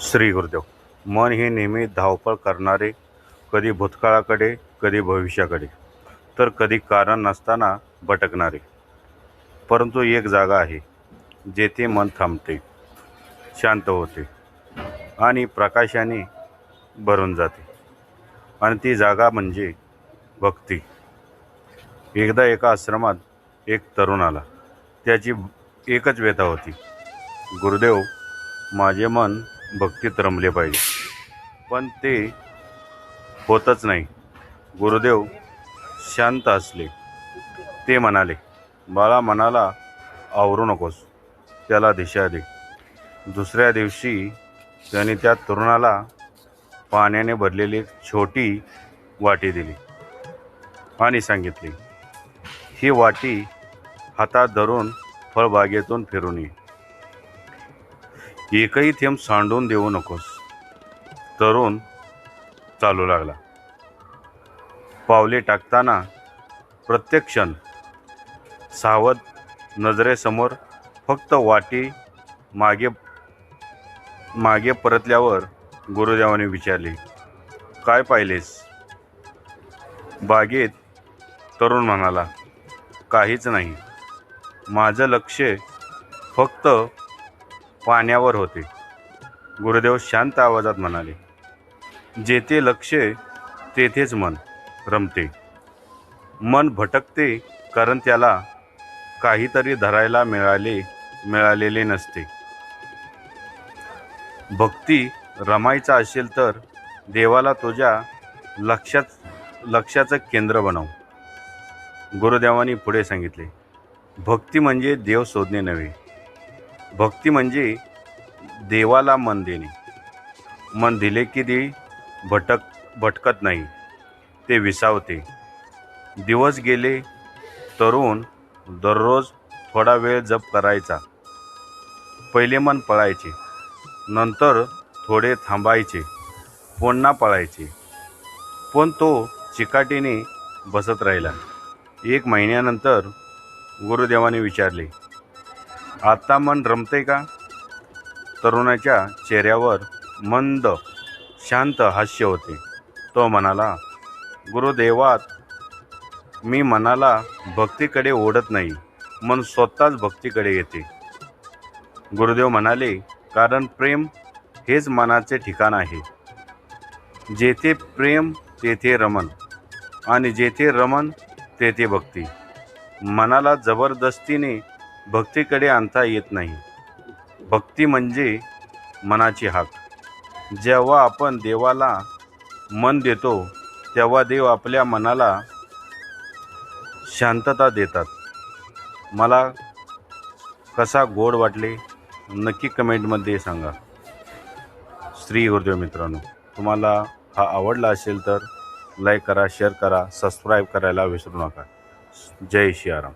श्री गुरुदेव. मन हे नेहमी धावपळ करणारे कधी भूतकाळाकडे कधी भविष्याकडे. तर कधी कारण नसताना भटकणारे. परंतु एक जागा आहे जेथे मन थांबते शांत होते आणि प्रकाशाने भरून जाते. आणि ती जागा म्हणजे भक्ती. एकदा एका आश्रमात एक तरुण आला. त्याची एकच व्यथा होती. गुरुदेव माझे मन भक्तीत रमले पाहिजे. पण ते होतच नाही. गुरुदेव शांत असले. ते म्हणाले बाळा मनाला आवरू नकोस. त्याला दिशा दे. दुसऱ्या दिवशी त्याने त्या तरुणाला पाण्याने भरलेली एक छोटी वाटी दिली आणि सांगितली ही वाटी हातात धरून फळबागेतून फिरून ये. एकही थेंब सांडून देऊ नकोस. तरुण चालू लागला. पावले टाकताना प्रत्येक क्षण सावध नजरेसमोर फक्त वाटी मागे मागे परतल्यावर गुरुदेवाने विचारले काय पाहिलेस? बागेत तरुण म्हणाला काहीच नाही. माझं लक्ष फक्त पाण्यावर होते. गुरुदेव शांत आवाजात म्हणाले जेथे लक्ष तेथेच मन रमते. मन भटकते कारण त्याला काहीतरी धरायला मिळाले मिळालेले नसते. भक्ती रमायचा असेल तर देवाला तुझ्या लक्षात लक्षाचं केंद्र बनव. गुरुदेवांनी पुढे सांगितले भक्ती म्हणजे देव शोधणे नव्हे. भक्ती म्हणजे देवाला मन देणे. मन दिले की ते भटक भटकत नाही ते विसावते. दिवस गेले तरुण दररोज थोडा वेळ जप करायचा. पहिले मन पळायचे नंतर थोडे थांबायचे पुन्हा पळायचे. पण तो चिकाटीने बसत राहिला. एक महिन्यानंतर गुरुदेवाने विचारले आत्ता मन रमते का? तरुणाच्या चेहऱ्यावर मंद शांत हास्य होते. तो म्हणाला गुरुदेवात मी मनाला भक्तीकडे ओढत नाही. मन स्वतःच भक्तीकडे येते. गुरुदेव म्हणाले कारण प्रेम हेच मनाचे ठिकाण आहे. जेथे प्रेम तेथे रमन. आणि जेथे रमन तेथे भक्ती. मनाला जबरदस्तीने भक्तीकडे आणता येत नाही. भक्ती म्हणजे मनाची हाक. जेव्हा आपण देवाला मन देतो तेव्हा देव आपल्या मनाला शांतता देतात. मला कसा गोड वाटले नक्की कमेंटमध्ये सांगा. श्री गुरुदेव मित्रांनो तुम्हाला हा आवडला असेल तर लाईक करा शेअर करा सबस्क्राईब करायला विसरू नका. जय सियाराम